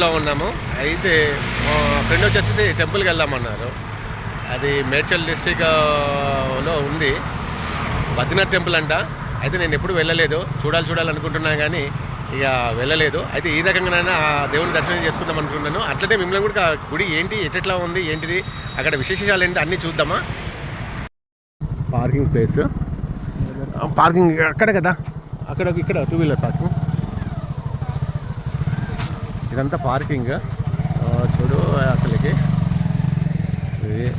రోడ్లో ఉన్నాము. అయితే మా ఫ్రెండ్ వచ్చేసి టెంపుల్కి వెళ్దామన్నారు. అది మేడ్చల్ డిస్టిక్లో ఉంది. బద్రీనాథ్ టెంపుల్ అంట. అయితే నేను ఎప్పుడు వెళ్ళలేదు. చూడాలి చూడాలనుకుంటున్నాను కానీ ఇక వెళ్ళలేదు. అయితే ఈ రకంగానైనా ఆ దేవుని దర్శనం చేసుకుందాం అనుకుంటున్నాను. అట్లనే మిమ్మల్ని కూడా గుడి ఏంటి ఎట్లా ఉంది ఏంటిది అక్కడ విశేషాలు ఏంటి అన్నీ చూద్దామా? పార్కింగ్ ప్లేస్ పార్కింగ్ అక్కడ కదా? అక్కడ ఇక్కడ టూ వీలర్ పార్కింగ్ ఇదంతా పార్కింగ్. చూడు అసలుకి. ఇది.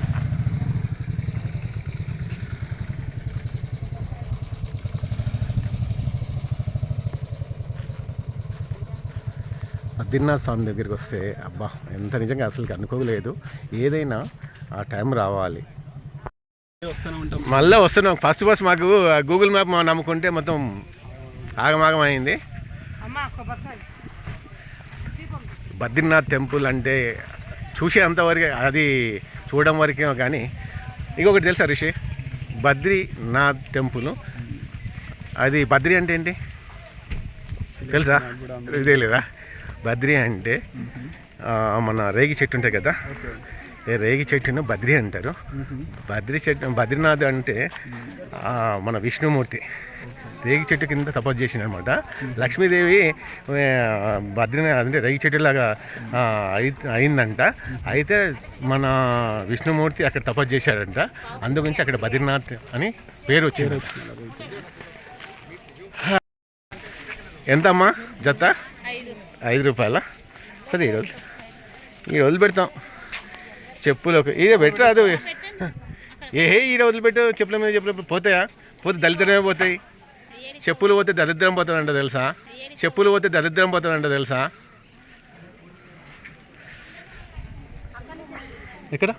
బద్రీనాథ్ స్వామి దగ్గరికి వస్తే అబ్బా ఎంత నిజంగా అసలుకి అనుకోలేదు. ఏదైనా ఆ టైం రావాలి. మళ్ళీ వస్తున్నాం. ఫస్ట్ ఫస్ట్ మాకు గూగుల్ మ్యాప్ మా నమ్ముకుంటే మొత్తం ఆగమాగం అయింది. బద్రీనాథ్ టెంపుల్ అంటే చూసేంతవరకు అది చూడడం వరకే కానీ. ఇంకొకటి తెలుసా రిషి? బద్రీనాథ్ టెంపుల్. అది బద్రీ అంటే ఏంటి? తెలుసా? ఇదే లేదా? బద్రీ అంటే మన రేగి చెట్టు ఉంటాయి కదా. ఏ రేగి చెట్టును బద్రీ అంటారు. బద్రీ చెట్టు బద్రీనాథ్ అంటే మన విష్ణుమూర్తి. రేగి చెట్టు కింద తపస్సు చేసిన అనమాట లక్ష్మీదేవి బద్రీనాథ్ అంటే రేగి చెట్టులాగా అయిందంట. అయితే మన విష్ణుమూర్తి అక్కడ తపస్సు చేశాడంట. అందుగురించి అక్కడ బద్రీనాథ్ అని పేరు వచ్చింది. ఎంతమ్మా జత? ఐదు రూపాయల? సరే ఈరోజు ఈ రోజు పెడతాం. చెప్పులు ఒక ఇదే పెట్టరాదు. ఏ ఈడ వదిలిపెట్టు చెప్పుల మీద చెప్పులు పోతాయా? పోతే దళిద్రమే పోతాయి. చెప్పులు పోతే దరిద్రం పోతుందంట తెలుసా? చెప్పులు పోతే దరిద్రం పోతుందంట తెలుసా? ఎక్కడ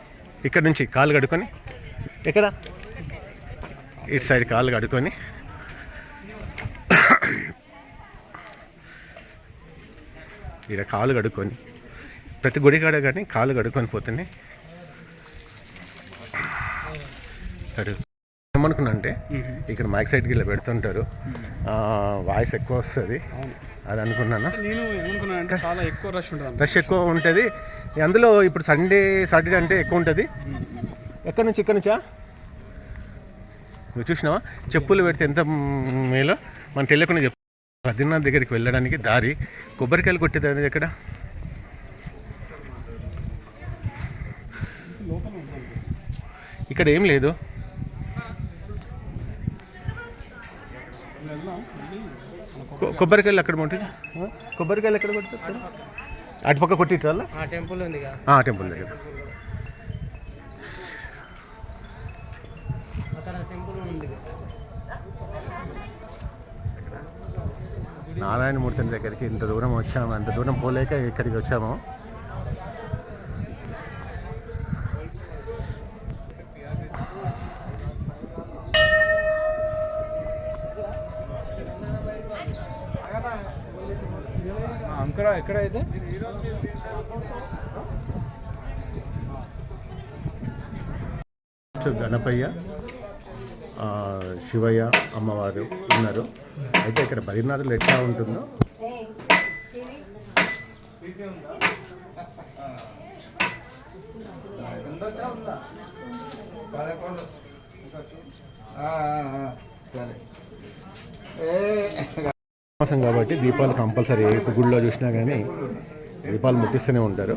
ఇక్కడ నుంచి కాలు కడుక్కొని. ఎక్కడ ఇటు సైడ్ కాలు కడుక్కొని. ఇక్కడ కాలు కడుక్కొని. ప్రతి గుడి కాడ కానీ కాలు కడుక్కొని పోతున్నాయి కడుగు ఏమనుకున్నా అంటే ఇక్కడ మైక్ సైడ్కి ఇలా పెడుతుంటారు. వాయిస్ ఎక్కువ వస్తుంది. అది అనుకున్నాను? నేను అంటే చాలా ఎక్కువ రష్ ఉంటుంది రష్ ఎక్కువ ఉంటుంది. అందులో ఇప్పుడు సండే సాటర్డే అంటే ఎక్కువ ఉంటుంది. ఎక్కడి నుంచి ఇక్కడ నుంచా? నువ్వు చూసినావా? చెప్పులు పెడితే ఎంత మేలో? మనం తెలియకుండా చెప్పు. బద్రీనాథ్ దగ్గరికి వెళ్ళడానికి దారి కొబ్బరికాయలు కొట్టేదాని ఎక్కడ? ఇక్కడ ఏం లేదు. కొబ్బరికాయలు అక్కడ కొట్టి కొబ్బరికాయలు ఎక్కడ కొట్టారు అటుపక్క కొట్టిట్రాలా ఆ టెంపుల్ ఉందిగా టెంపుల్ దగ్గర. అక్కడ టెంపుల్ ఉంది నారాయణమూర్తి దగ్గరికి ఇంత దూరం వచ్చాము అంత దూరం పోలేక ఇక్కడికి వచ్చాము. అంకర ఎక్కడ అయితే ఫస్ట్ గణపయ్య ఆ, శివయ్య అమ్మవారు ఉన్నారు. అయితే ఇక్కడ బద్రీనాథ్లో ఎట్లా ఉంటుందో? పదకొండు. సరే. ఏ మాసం కాబట్టి దీపాలు కంపల్సరీ ఏ గుడిలో చూసినా కానీ దీపాలు ముట్టిస్తూనే ఉంటారు.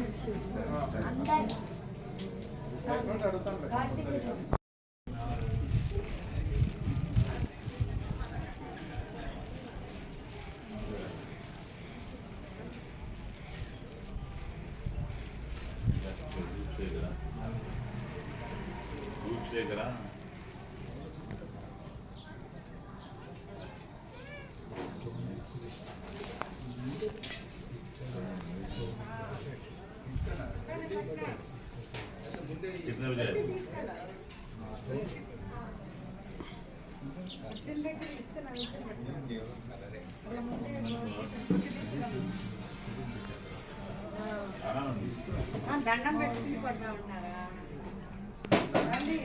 దండం పెట్టుకుని పడ్డా ఉన్నారా రండి.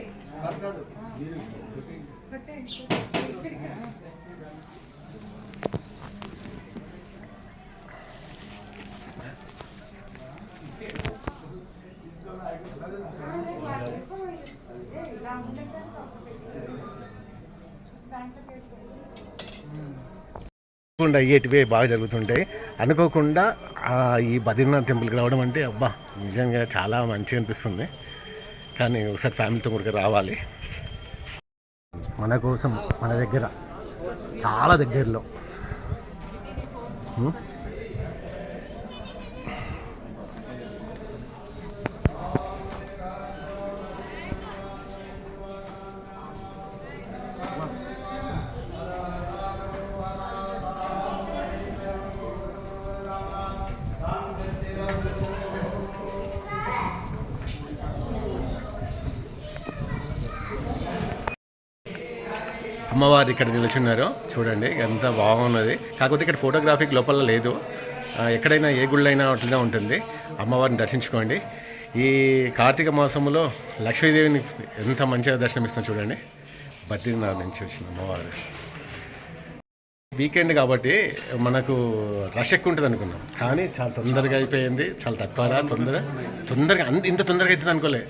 అనుకోకుండా అయ్యేటివే బాగా జరుగుతుంటాయి. అనుకోకుండా ఈ బద్రీనాథ్ టెంపుల్కి రావడం అంటే అబ్బా నిజంగా చాలా మంచిగా అనిపిస్తుంది. కానీ ఒకసారి ఫ్యామిలీతో కూడా రావాలి. మన కోసం మన దగ్గర చాలా దగ్గరలో. అమ్మవారు ఇక్కడ నిలుచున్నారు. చూడండి ఎంత బాగున్నది. కాకపోతే ఇక్కడ ఫోటోగ్రాఫిక్ లోపల లేదు. ఎక్కడైనా ఏ గుళ్ళైనా అట్లనే ఉంటుంది. అమ్మవారిని దర్శించుకోండి. ఈ కార్తీక మాసంలో లక్ష్మీదేవిని ఎంత మంచిగా దర్శనమిస్తాం చూడండి. బద్రీనాథ్ నుంచి వచ్చిన అమ్మవారు. వీకెండ్ కాబట్టి మనకు రష్ ఎక్కువ ఉంటుంది అనుకున్నాం. కానీ చాలా తొందరగా అయిపోయింది. చాలా తక్కువ తొందర తొందరగా అంత ఇంత తొందరగా అవుతుంది అనుకోలే.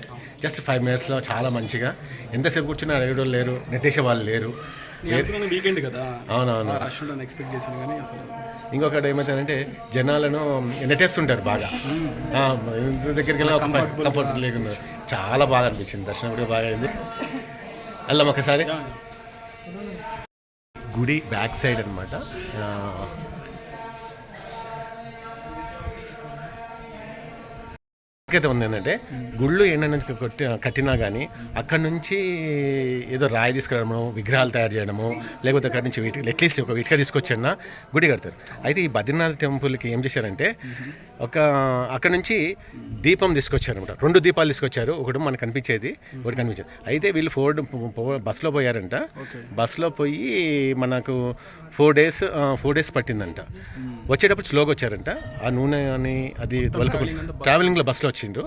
జస్ట్ ఫైవ్ మినిట్స్లో చాలా మంచిగా. ఎంతసేపు కూర్చున్నా అడగడం లేరు నెట్టేసే వాళ్ళు లేరు. వీకెండ్ కదా. అవునవును. ఎక్స్పెక్ట్ చేశాను కానీ అసలు ఇంకొకటి ఏమవుతుందంటే జనాలను నెట్టేస్తుంటారు బాగా. ఇంటి దగ్గరికి వెళ్ళి కంఫర్ట్ లేకుండా చాలా బాగా అనిపించింది. దర్శనం కూడా బాగా అయింది. వెళ్దాం ఒకసారి. గుడి బ్యాక్ సైడ్ అనమాట అయితే ఉంది ఏంటంటే గుళ్ళు ఏంటంటే కొట్టి కట్టినా కానీ అక్కడ నుంచి ఏదో రాయి తీసుకురావడము విగ్రహాలు తయారు చేయడము లేకపోతే అక్కడి నుంచి వీటి అట్లీస్ట్ ఒక వీటిగా తీసుకొచ్చన్నా గుడి కడతారు. అయితే ఈ బద్రీనాథ్ టెంపుల్కి ఏం చేశారంటే ఒక అక్కడ నుంచి దీపం తీసుకొచ్చారు అనమాట రెండు దీపాలు తీసుకొచ్చారు. ఒకటి మనకు కనిపించేది ఒకటి కనిపించేది. అయితే వీళ్ళు ఫోర్ బస్సులో పోయారంట. బస్సులో పోయి మనకు ఫోర్ డేస్ ఫోర్ డేస్ పట్టిందంట. వచ్చేటప్పుడు స్లోగా వచ్చారంట. ఆ నూనె అని అది ట్రావెలింగ్లో బస్సులో వచ్చిండు.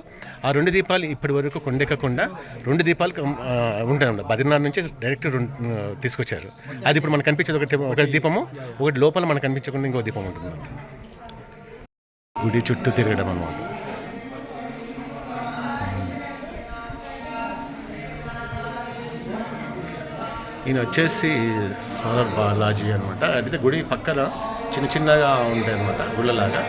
ఆ రెండు దీపాలు ఇప్పటి వరకు కొండెక్కకుండా రెండు దీపాలు ఉంటాయి బద్రీనాథ్ నుంచి డైరెక్ట్ తీసుకొచ్చారు. అది ఇప్పుడు మనకు కనిపించేది ఒకటి ఒక దీపము ఒకటి లోపల మనకు కనిపించకుండా ఇంకో దీపం ఉంటుంది గుడి చుట్టూ తిరగడం అన్నమాట. ఈయన వచ్చేసి సోదర్ బాలాజీ అనమాట అయితే గుడి పక్కన చిన్న చిన్నగా ఉంటాయి అనమాట గుళ్ళలాగా.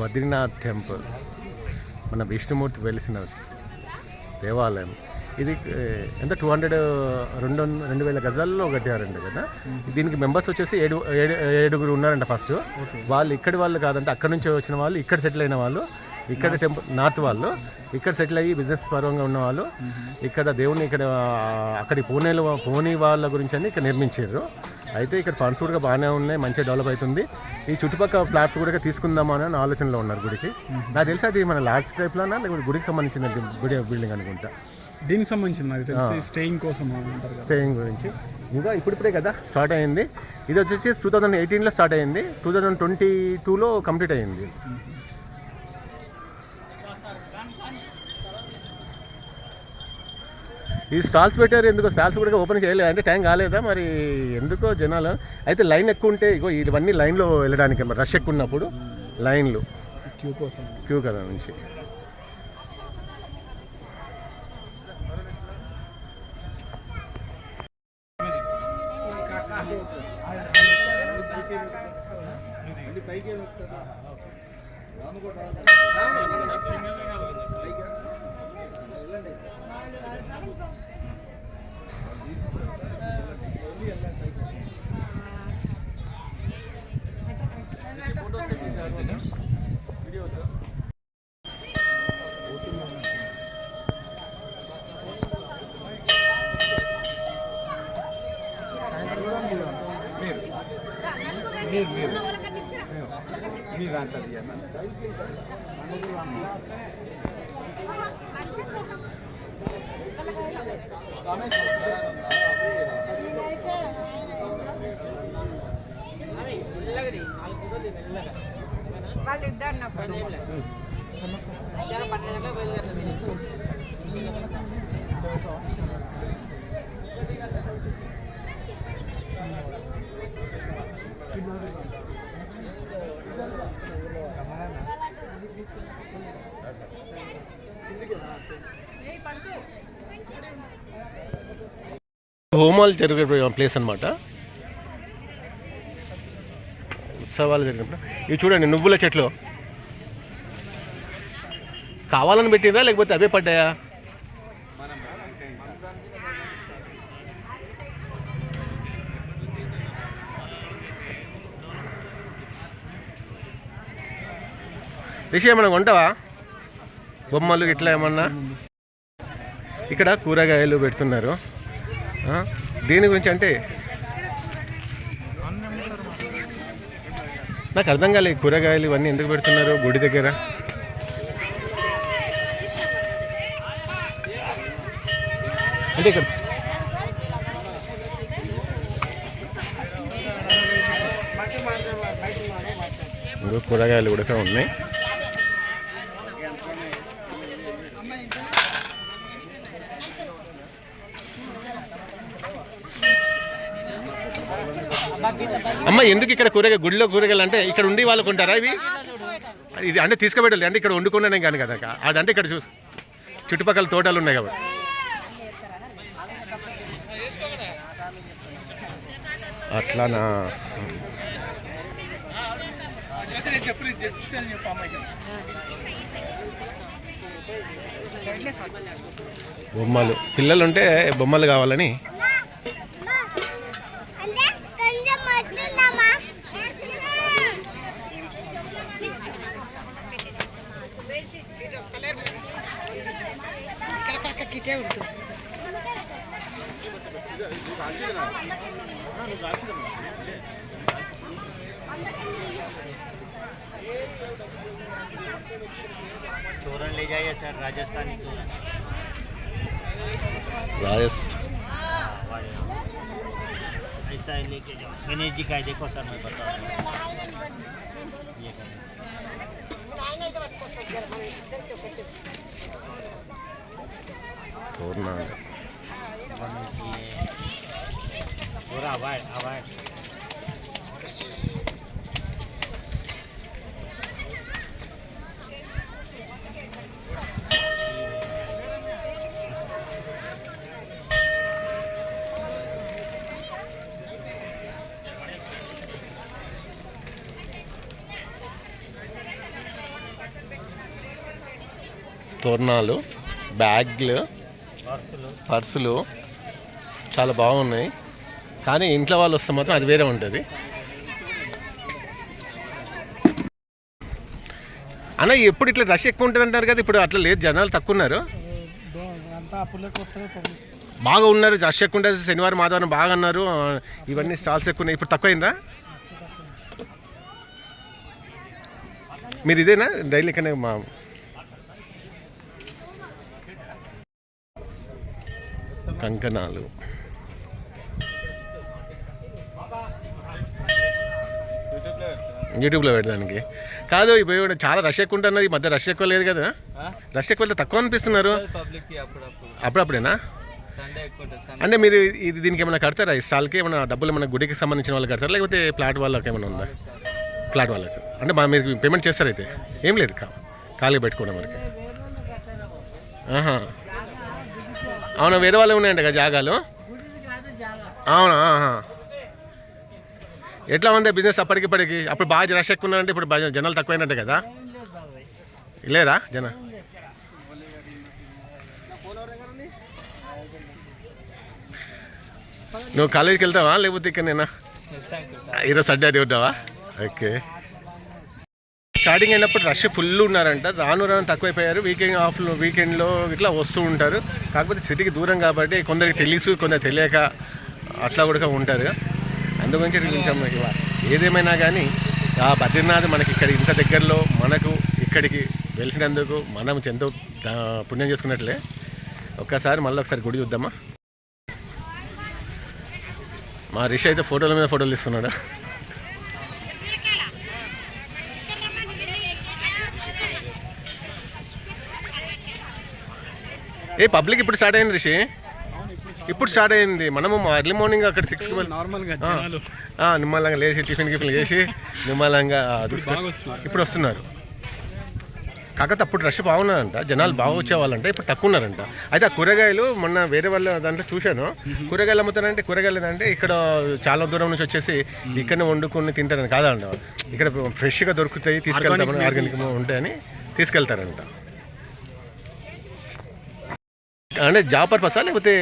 బద్రీనాథ్ టెంపుల్ మన విష్ణుమూర్తి వెలిసిన దేవాలయం. ఇది ఎంత? టూ హండ్రెడ్ రెండు రెండు వేల గజాల్లో కట్టారంట కదా. దీనికి మెంబర్స్ వచ్చేసి ఏడు ఏడు ఏడుగురు ఉన్నారంట ఫస్ట్. వాళ్ళు ఇక్కడి వాళ్ళు కాదంటే అక్కడ నుంచి వచ్చిన వాళ్ళు ఇక్కడ సెటిల్ అయిన వాళ్ళు. ఇక్కడ టెంపుల్ నార్త్ వాళ్ళు. ఇక్కడ సెటిల్ అయ్యి బిజినెస్ పరంగా ఉన్న వాళ్ళు. ఇక్కడ దేవుని ఇక్కడ అక్కడి పూణేలో పూణే వాళ్ళ గురించి అని ఇక్కడ నిర్మించారు. అయితే ఇక్కడ ఫండ్స్ కూడా బాగానే ఉన్నాయి మంచిగా డెవలప్ అవుతుంది. ఈ చుట్టుపక్కల ప్లాట్స్ కూడా తీసుకుందామా అని ఆలోచనలో ఉన్నారు గుడికి. నాకు తెలిసి అది మన లాడ్జ్ టైప్లోనా లేకపోతే గుడికి సంబంధించిన గుడి బిల్డింగ్ అనుకుంటా. దీనికి సంబంధించింది నాకు తెలిసి స్టేయింగ్ కోసం స్టేయింగ్ గురించి. ఇంకా ఇప్పుడిప్పుడే కదా స్టార్ట్ అయింది. ఇది వచ్చేసి టూ థౌజండ్ ఎయిటీన్లో స్టార్ట్ అయింది. టూ థౌజండ్ ట్వంటీ టూలో కంప్లీట్ అయింది. ఈ స్టాల్స్ పెట్టారు ఎందుకో స్టాల్స్ కూడా ఓపెన్ చేయలేదు. అంటే టైం కాలేదా మరి? ఎందుకో జనాలు. అయితే లైన్ ఎక్కువ ఉంటే ఇగో ఇవన్నీ లైన్లో వెళ్ళడానికి మరి రష్ ఎక్కువ ఉన్నప్పుడు లైన్లు క్యూ కోసం. క్యూ కదా నుంచి. పైకి మీరు మీరు మీరు అంటారు వాళ్ళు ఇద్దరు నా పన్నెండు Thank you. హోమాలు జరిగే ప్లేస్ అనమాట ఉత్సవాలు జరిగినప్పుడు. ఇవి చూడండి నువ్వుల చెట్లు. కావాలని పెట్టిందా లేకపోతే అవే పడ్డాయా? రిషి ఏమైనా కొంటావా? బొమ్మలు ఇట్లా ఏమన్నా? ఇక్కడ కూరగాయలు పెడుతున్నారు. దీని గురించి అంటే నాకు అర్థం కాలే కూరగాయలు ఇవన్నీ ఎందుకు పెడుతున్నారు గుడి దగ్గర? అంటే ఇక్కడ కూరగాయలు కూడా ఉన్నాయి. అమ్మ ఎందుకు ఇక్కడ కూరగాయ గుడిలో కూరగాయలు అంటే ఇక్కడ ఉండి వాళ్ళు కొంటారా ఇవి? ఇది అంటే తీసుకుపెట్టాలి అంటే ఇక్కడ వండుకున్నాను కానీ కదా అదంటే ఇక్కడ చూసి. చుట్టుపక్కల తోటలు ఉన్నాయి కాబట్టి. అట్లానా? బొమ్మలు. పిల్లలు ఉంటే బొమ్మలు కావాలని तोरण ले जाइए सर राजस्थान ऐसा ही लेके जाओ। गणेश जी का देखो सर मैं बता रहा हूँ। ये తోర్ణాలు తోరణాలు బ్యాగ్లు పర్సులు. చాలా బాగున్నాయి. కానీ ఇంట్లో వాళ్ళు వస్తే మాత్రం అది వేరే ఉంటుంది. అన్న ఎప్పుడు ఇట్లా రష్ ఎక్కువ ఉంటుంది అంటారు కదా ఇప్పుడు అట్లా లేదు జనాలు తక్కువ ఉన్నారు. బాగా ఉన్నారు రష్ ఎక్కువ ఉంటుంది శనివారం ఆదివారం బాగా అన్నారు ఇవన్నీ స్టాల్స్ ఎక్కువ ఉన్నాయి. ఇప్పుడు తక్కువైందా? మీరు ఇదేనా? డైలీ ఇక్కడనే మా కంకణాలు. యూట్యూబ్లో పెట్టడానికి కాదు ఇప్పుడు కూడా చాలా రష్ ఎక్కువ ఉంటున్నది. ఈ మధ్య రష్ ఎక్కువ లేదు కదా. రష్ ఎక్కువ వెళ్తే తక్కువ అనిపిస్తున్నారు. అప్పుడప్పుడేనా? ఉంటుంది అంటే మీరు ఇది దీనికి ఏమైనా కడతారా? ఈ స్టాల్కి ఏమైనా డబ్బులు ఏమైనా గుడికి సంబంధించిన వాళ్ళు కడతారా? లేకపోతే ప్లాట్ వాళ్ళకి ఏమైనా ఉందా? ఫ్లాట్ వాళ్ళకి. అంటే మా మీరు పేమెంట్ చేస్తారైతే. ఏం లేదు కా ఖాళీ పెట్టుకోవడం వరకు ఆహా. అవునా వేరే వాళ్ళు ఉన్నాయంట కదా జాగాలు? అవునా. ఎట్లా ఉంది బిజినెస్ అప్పటికిప్పటికి అప్పుడు బాగా రష్ ఎక్కువ ఉన్నారంటే ఇప్పుడు బాగా జనాలు తక్కువైనట్టే కదా? లేరా జన? నువ్వు కాలేజీకి వెళ్తావా? లేకపోతే ఇక్కడ నేనా ఈరోజు సండే అని ఉంటావా? ఓకే. స్టార్టింగ్ అయినప్పుడు రష్ ఫుల్ ఉన్నారంట. రాను రాను తక్కువైపోయారు. వీకెండ్ ఆఫ్ వీకెండ్లో ఇట్లా వస్తూ ఉంటారు. కాకపోతే సిటీకి దూరం కాబట్టి కొందరికి తెలుసు కొందరు తెలియక అట్లా కూడా ఉంటారు. అందుగురించి కొంచెం ఏదేమైనా కానీ ఆ బద్రీనాథ్ మనకి ఇక్కడ ఇంత దగ్గరలో మనకు ఇక్కడికి వెలిసినందుకు మనం ఎంతో పుణ్యం చేసుకున్నట్లే. ఒక్కసారి మళ్ళీ ఒకసారి గుడి చూద్దామా? మా రిషి అయితే ఫోటోల మీద ఫోటోలు ఇస్తున్నాడు ఏ పబ్లిక్ ఇప్పుడు స్టార్ట్ అయింది రిషి? ఇప్పుడు స్టార్ట్ అయింది. మనము ఎర్లీ మార్నింగ్ అక్కడ సిక్స్కి వెళ్ళి నార్మల్గా ఆ. జనాలు. ఆ, నిమ్మలంగా లేచి టిఫిన్ గిఫిన్ చేసి నిమ్మలంగా. ఇప్పుడు వస్తున్నారు. కాకపోతే అప్పుడు రష్ బాగున్నారంట. జనాలు బాగా వచ్చేవాళ్ళంట. ఇప్పుడు తక్కువ ఉన్నారంట అయితే ఆ కూరగాయలు మొన్న వేరే వాళ్ళ దాంట్లో చూశాను. కూరగాయలు అమ్ముతారంటే కూరగాయలు అంటే ఇక్కడ చాలా దూరం నుంచి వచ్చేసి ఇక్కడనే వండుకొని తింటారని కాదంట. ఇక్కడ ఫ్రెష్గా దొరుకుతాయి తీసుకెళ్తామని ఆర్గానిక్ ఉంటాయని తీసుకెళ్తారంట. అంటే జాబ్ పర్పసా లేకపోతే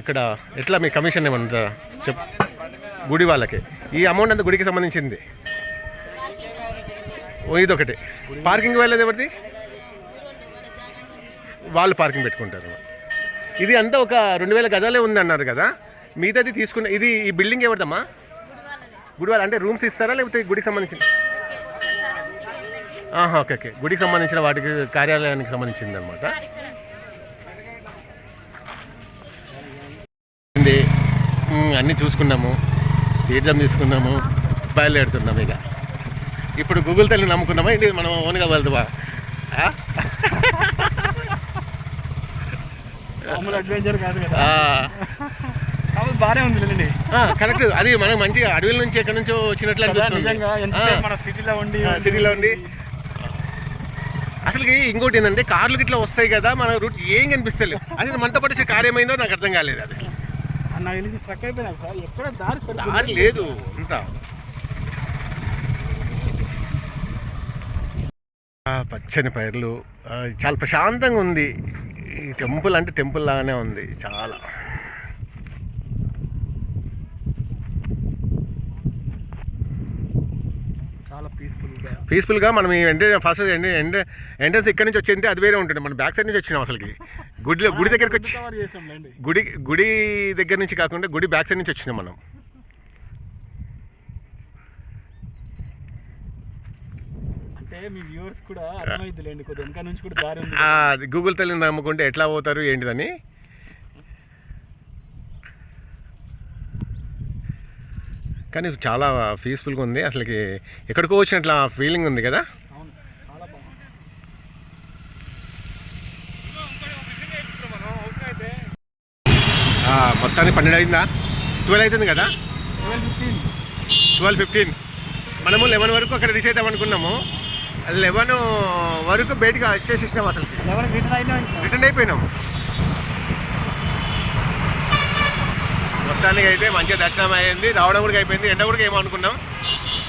ఇక్కడ ఎట్లా మీ కమిషన్ ఏమన్నా చెప్ గుడి వాళ్ళకి? ఈ అమౌంట్ అంతా గుడికి సంబంధించింది. ఓ ఇదొకటి. పార్కింగ్ వెళ్ళేది ఎవరిది? వాళ్ళు పార్కింగ్ పెట్టుకుంటారు. ఇది అంతా ఒక రెండు వేల గజాలే ఉంది అన్నారు కదా? మిగతాది తీసుకున్న ఇది ఈ బిల్డింగ్ ఎవరిదమ్మా? గుడి వాళ్ళ అంటే రూమ్స్ ఇస్తారా లేకపోతే గుడికి సంబంధించిన? Okay okay. గుడికి సంబంధించిన వాటికి కార్యాలయానికి సంబంధించింది అనమాట ఉంది. మ్, అన్నీ చూసుకున్నాము. తీర్థం తీసుకున్నాము. బయలుదేరుతున్నాము ఇక. ఇప్పుడు గూగుల్ తల్లి నమ్ముకున్నామా? ఏంటి మనం ఓన్గా వెళ్దామా? అడ్వెంచర్ కాదు కదా. బాగానే ఉంది కరెక్ట్. అది మనం మంచిగా అడవిల నుంచి ఎక్కడి నుంచో వచ్చినట్లు అనిపిస్తుంది. మన సిటీలో ఉండి సిటీలో ఉండి. అసలు ఇంకోటి ఏంటంటే కార్లు గిట్లా వస్తాయి కదా మన రూట్ ఏం కనిపిస్తలేవు అసలు మనతో పాటు కార్ ఏమైందో నాకు అర్థం కాలేదు అది అసలు. తెలిసి స్ట్రక్ అయిపోయినాక సార్ ఎక్కడ దారి దారి లేదు అంతా. పచ్చని పైర్లు చాలా ప్రశాంతంగా ఉంది. ఈ టెంపుల్ అంటే టెంపుల్ లాగానే ఉంది చాలా చాలా పీస్ఫుల్గా మనం ఎంట్రీ ఫస్ట్ ఎంట్రన్స్ ఇక్కడ నుంచి వచ్చింటే అది వేరే ఉంటుంది. మనం బ్యాక్ సైడ్ నుంచి వచ్చినాం అసలుకి. గుడిలో గుడి దగ్గరికి వచ్చి గుడి గుడి దగ్గర నుంచి కాకుండా గుడి బ్యాక్ సైడ్ నుంచి వచ్చినాం మనం. గూగుల్ తల్లిని నమ్ముకుంటే ఎట్లా పోతారు ఏంటిదని? కానీ చాలా పీస్ఫుల్గా ఉంది. అసలుకి ఎక్కడికో వచ్చినట్ల ఫీలింగ్ ఉంది కదా? మొత్తానికి పన్నెండు అయిందా? ట్వెల్వ్ అవుతుంది కదా? ట్వెల్వ్ ఫిఫ్టీన్ మనము లెవెన్ వరకు అక్కడ రీచ్ అవుతాం అనుకున్నాము. లెవెన్ వరకు బయటకు వచ్చేసేసినాం లెవెన్ రిటర్న్ అయినా రిటర్న్ అయిపోయినాం మొత్తానికి అయితే మంచిగా దర్శనం అయ్యింది రావడం కూడా అయిపోయింది. ఎండ కూడా ఏమో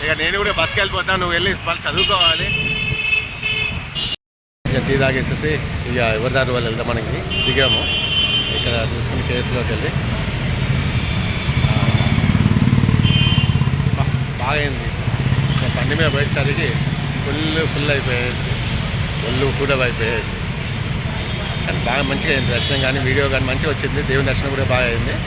ఇక నేను కూడా బస్కి వెళ్ళిపోతాను నువ్వు వెళ్ళి వాళ్ళు చదువుకోవాలి. ఇక టీ తాగేసేసి ఇక ఎవరి దారి వాళ్ళు వెళ్దాం మనకి? దిగాము. ఇక్కడ చూసుకుని కేఫ్లోకి వెళ్ళి. బాగైంది. బాగా అయింది బండి మీద పోయేసరికి ఫుల్ ఫుల్ అయిపోయేది. ఒళ్ళు కూడా అయిపోయేది. కానీ బాగా మంచిగా అయింది. దర్శనం కానీ వీడియో కానీ మంచిగా వచ్చింది. దేవుని దర్శనం కూడా బాగా అయింది